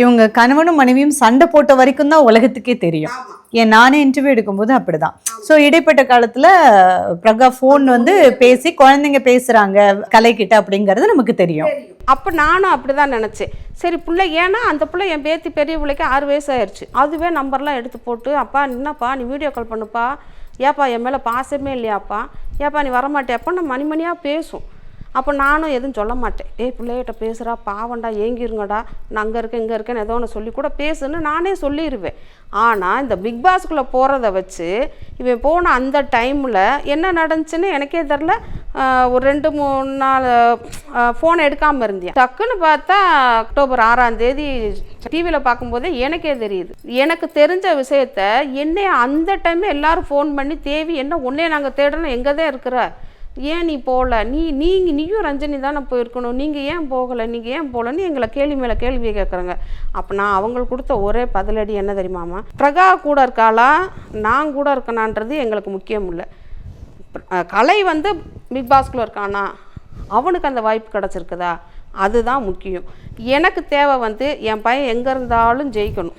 இவங்க கணவனும் மனைவியும் சண்டை போட்ட வரைக்கும் தான் உலகத்துக்கே தெரியும். ஏன் நானே இன்டர்வியூ எடுக்கும்போது அப்படிதான். ஸோ இடைப்பட்ட காலத்துல பிரகா ஃபோன் வந்து பேசி குழந்தைங்க பேசுறாங்க கலைக்கிட்ட அப்படிங்கிறது நமக்கு தெரியும். அப்போ நானும் அப்படி தான் நினச்சேன். சரி பிள்ளை ஏன்னா அந்த பிள்ளை என் பேத்தி பெரிய பிள்ளைக்கு ஆறு வயசு ஆயிடுச்சு அதுவே நம்பர்லாம் எடுத்து போட்டு அப்பா என்னப்பா நீ வீடியோ கால் பண்ணுப்பா. ஏப்பா என் மேலே பாசமே இல்லையாப்பா. ஏப்பா நீ வரமாட்டியாப்பா? நான் மணி மணியாக பேசும் அப்போ நானும் எதுவும் சொல்ல மாட்டேன். ஏய் பிள்ளைகிட்ட பேசுகிறா பாவண்டா ஏங்கிருங்கடா நான் அங்கே இருக்கேன் இங்கே இருக்கேன்னு ஏதோ ஒன்று சொல்லி கூட பேசுன்னு நானே சொல்லிடுவேன் ஆனால் இந்த பிக் பாஸ்க்குள்ளே போகிறத வச்சு இவன் போன அந்த டைமில் என்ன நடந்துச்சுன்னு எனக்கே தெரில ஒரு ரெண்டு மூணு நாள் ஃபோன் எடுக்காமல் இருந்தேன் டக்குன்னு பார்த்தா அக்டோபர் ஆறாம் தேதி டிவியில் பார்க்கும்போதே எனக்கே தெரியுது. எனக்கு தெரிஞ்ச விஷயத்த என்னைய அந்த டைம் எல்லாரும் ஃபோன் பண்ணி தேவி என்ன உன்னே நாங்கள் தேடணும் எங்கே தான் இருக்கிற? ஏன் நீ போகல? நீ நீங்கள் நீயும் ரஞ்சனி தானே போயிருக்கணும். நீங்கள் ஏன் போகலை? நீங்கள் ஏன் போகலன்னு எங்களை கேள்வி மேலே கேள்வி கேட்குறாங்க அப்போ நான் அவங்களுக்கு கொடுத்த ஒரே பதிலடி என்ன தெரியுமாமா பிரகா கூட இருக்காளா? நான் கூட இருக்கணான்றது எங்களுக்கு முக்கியம் இல்லை. கலை வந்து பிக் பாஸ்குள்ளே இருக்கானா? அவனுக்கு அந்த வாய்ப்பு கிடச்சிருக்குதா? அதுதான் முக்கியம். எனக்கு தேவை வந்து என் பையன் எங்கே இருந்தாலும் ஜெயிக்கணும்.